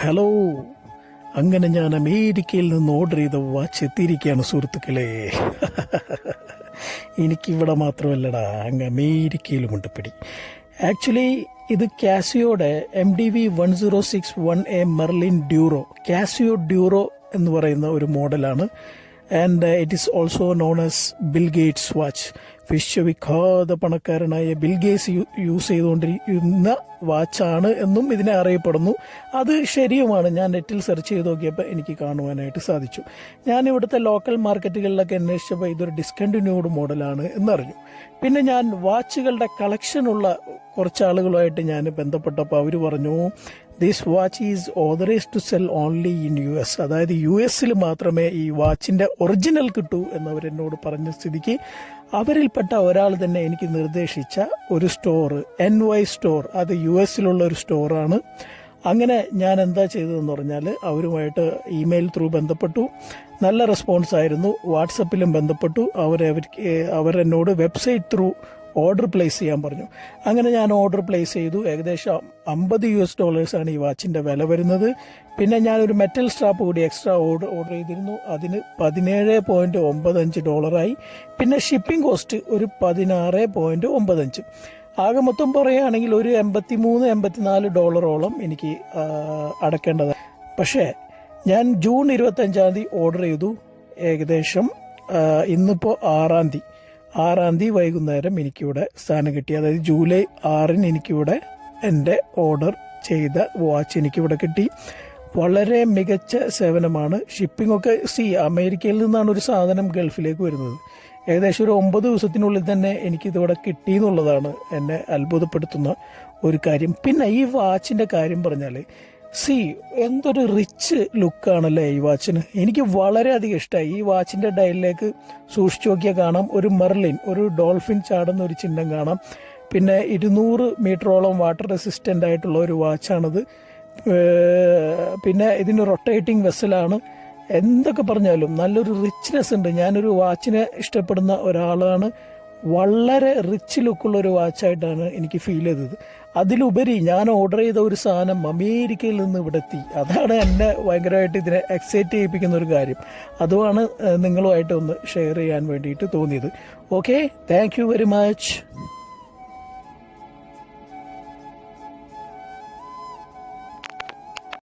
Hello. അങ്ങനെ ഞാൻ അമേരിക്കയിൽ നിന്ന് ഓർഡർ ചെയ്ത വാച്ച് എത്തിയിരിക്കുകയാണ് സുഹൃത്തുക്കളെ. എനിക്കിവിടെ മാത്രമല്ലടാ അങ്ങ് അമേരിക്കയിലുമുണ്ട് പിടി. ആക്ച്വലി ഇത് കാസിയോടെ M D V one zero six one A Marlin duro Casio duro എന്ന് പറയുന്ന ഒരു മോഡലാണ്. And it is also known as Bill Gates watch വിശ്വവിഖ്യാത പണക്കാരനായ ബിൽ ഗേറ്റ്സ് യൂസ് ചെയ്തുകൊണ്ടിരിക്കുന്ന വാച്ചാണ് എന്നും ഇതിനെ അറിയപ്പെടുന്നു. അത് ശരിയുമാണ്. ഞാൻ നെറ്റിൽ സെർച്ച് ചെയ്ത് നോക്കിയപ്പോൾ എനിക്ക് കാണുവാനായിട്ട് സാധിച്ചു. ഞാൻ ഇവിടുത്തെ ലോക്കൽ മാർക്കറ്റുകളിലൊക്കെ അന്വേഷിച്ചപ്പോൾ ഇതൊരു ഡിസ്കണ്ടിന്യൂഡ് മോഡലാണ് എന്നറിഞ്ഞു. പിന്നെ ഞാൻ വാച്ചുകളുടെ കളക്ഷനുള്ള കുറച്ച് ആളുകളുമായിട്ട് ഞാൻ ബന്ധപ്പെട്ടപ്പോൾ അവർ പറഞ്ഞു this watch is authorise to sell only in U S അതായത് യു എസിൽ മാത്രമേ ഈ വാച്ചിന്റെ ഒറിജിനൽ കിട്ടൂ എന്നവരെന്നോട് പറഞ്ഞ സ്ഥിതിക്ക് അവരിൽപ്പെട്ട ഒരാൾ തന്നെ എനിക്ക് നിർദ്ദേശിച്ച ഒരു സ്റ്റോർ എൻ വൈ സ്റ്റോർ അത് യു എസിലുള്ള ഒരു സ്റ്റോറാണ് അങ്ങനെ ഞാൻ എന്താ ചെയ്തതെന്ന് പറഞ്ഞാൽ അവരുമായിട്ട് ഇമെയിൽ ത്രൂ ബന്ധപ്പെട്ടു. നല്ല റെസ്പോൺസ് ആയിരുന്നു. വാട്സപ്പിലും ബന്ധപ്പെട്ടു. അവർ അവർക്ക് അവരെന്നോട് വെബ്സൈറ്റ് ത്രൂ ഓർഡർ പ്ലേസ് ചെയ്യാൻ പറഞ്ഞു. അങ്ങനെ ഞാൻ ഓർഡർ പ്ലേസ് ചെയ്തു. ഏകദേശം അമ്പത് യു എസ് ഡോളേഴ്സാണ് ഈ വാച്ചിന്റെ വില വരുന്നത്. പിന്നെ ഞാനൊരു മെറ്റൽ സ്ട്രാപ്പ് കൂടി എക്സ്ട്രാ ഓർഡർ ഓർഡർ ചെയ്തിരുന്നു. അതിന് പതിനേഴ് പോയിന്റ് ഒമ്പതഞ്ച് ഡോളറായി പിന്നെ ഷിപ്പിംഗ് കോസ്റ്റ് ഒരു പതിനാറ് പോയിന്റ് ഒമ്പതഞ്ച് ആകെ മൊത്തം പറയുകയാണെങ്കിൽ ഒരു എൺപത്തി മൂന്ന് എൺപത്തിനാല് ഡോളറോളം എനിക്ക് അടക്കേണ്ടത് പക്ഷേ ഞാൻ ജൂൺ ഇരുപത്തഞ്ചാം തീയതി ഓർഡർ ചെയ്തു. ഏകദേശം ഇന്നിപ്പോൾ ആറാം തീയതി. ആറാം തീയതി വൈകുന്നേരം എനിക്കിവിടെ സ്ഥാനം കിട്ടി. അതായത് ജൂലൈ ആറിന് എനിക്കിവിടെ എന്റെ ഓർഡർ ചെയ്ത വാച്ച് എനിക്കിവിടെ കിട്ടി. വളരെ മികച്ച സേവനമാണ്. ഷിപ്പിംഗ് ഒക്കെ സി അമേരിക്കയിൽ നിന്നാണ് ഒരു സാധനം ഗൾഫിലേക്ക് വരുന്നത്. ഏകദേശം ഒരു ഒമ്പത് ദിവസത്തിനുള്ളിൽ തന്നെ എനിക്കിതിവിടെ കിട്ടി എന്നുള്ളതാണ് എന്നെ അത്ഭുതപ്പെടുത്തുന്ന ഒരു കാര്യം. പിന്നെ ഈ വാച്ചിന്റെ കാര്യം പറഞ്ഞാൽ സി എന്തൊരു റിച്ച് ലുക്കാണല്ലേ ഈ വാച്ചിന്? എനിക്ക് വളരെയധികം ഇഷ്ടമായി ഈ വാച്ചിന്റെ ഡയലിലേക്ക് സൂക്ഷിച്ചു നോക്കിയാൽ കാണാം. ഒരു മെർലിൻ ഒരു ഡോൾഫിൻ ചാടുന്ന ഒരു ചിഹ്നം കാണാം. പിന്നെ ഇരുന്നൂറ് മീറ്ററോളം വാട്ടർ റെസിസ്റ്റന്റ് ആയിട്ടുള്ള ഒരു വാച്ചാണിത്. പിന്നെ ഇതിന് റൊട്ടേറ്റിംഗ് വെസലാണ് എന്തൊക്കെ പറഞ്ഞാലും നല്ലൊരു റിച്ച്നെസ് ഉണ്ട്. ഞാനൊരു വാച്ചിനെ ഇഷ്ടപ്പെടുന്ന ഒരാളാണ്. വളരെ റിച്ച് ലുക്കുള്ള ഒരു വാച്ചായിട്ടാണ് എനിക്ക് ഫീൽ ചെയ്തത്. അതിലുപരി ഞാൻ ഓർഡർ ചെയ്ത ഒരു സാധനം അമേരിക്കയിൽ നിന്ന് ഇവിടെ എത്തി. അതാണ് എന്നെ ഭയങ്കരമായിട്ട് ഇതിനെ എക്സൈറ്റ് ചെയ്യിപ്പിക്കുന്ന ഒരു കാര്യം. അതുമാണ് നിങ്ങളുമായിട്ട് ഒന്ന് ഷെയർ ചെയ്യാൻ വേണ്ടിയിട്ട് തോന്നിയത്. Okay thank very much